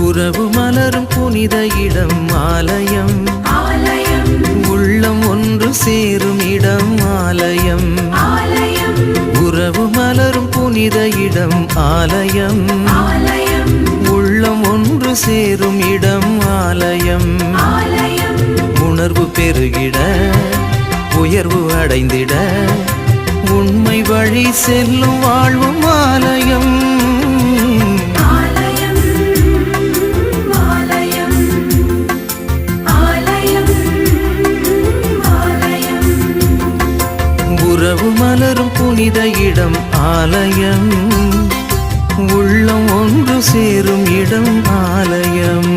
உறவு மலரும் புனித இடம் ஆலயம். உள்ளம் ஒன்று சேரும் இடம் ஆலயம். உறவு மலரும் புனித இடம் ஆலயம். உள்ளம் ஒன்று சேரும் இடம் ஆலயம். உணர்வு பெருகிட உயர்வு அடைந்திட உண்மை வழி செல்லும் வாழ்வும் ஆலயம். மலரும் புனித இடம் ஆலயம். உள்ளம் ஒன்று சேரும் இடம் ஆலயம்.